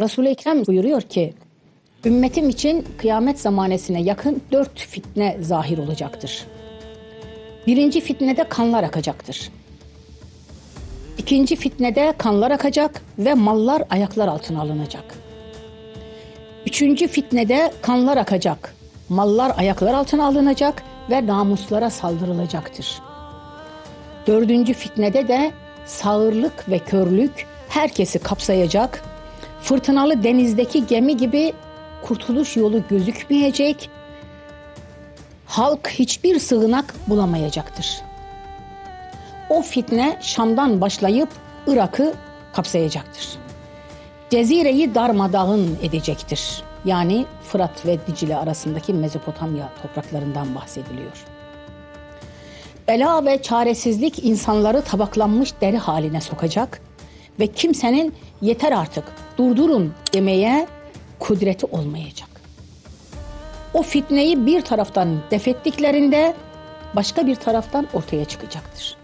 Resul-i Ekrem buyuruyor ki, ümmetim için kıyamet zamanesine yakın dört fitne zahir olacaktır. Birinci fitnede kanlar akacaktır. İkinci fitnede kanlar akacak ve mallar ayaklar altına alınacak. Üçüncü fitnede kanlar akacak, mallar ayaklar altına alınacak ve namuslara saldırılacaktır. Dördüncü fitnede de sağırlık ve körlük herkesi kapsayacak, fırtınalı denizdeki gemi gibi kurtuluş yolu gözükmeyecek, halk hiçbir sığınak bulamayacaktır. O fitne Şam'dan başlayıp Irak'ı kapsayacaktır. Cezire'yi darmadağın edecektir. Yani Fırat ve Dicle arasındaki Mezopotamya topraklarından bahsediliyor. Bela ve çaresizlik insanları tabaklanmış deri haline sokacak ve kimsenin yeter artık durdurun demeye kudreti olmayacak. O fitneyi bir taraftan defettiklerinde başka bir taraftan ortaya çıkacaktır.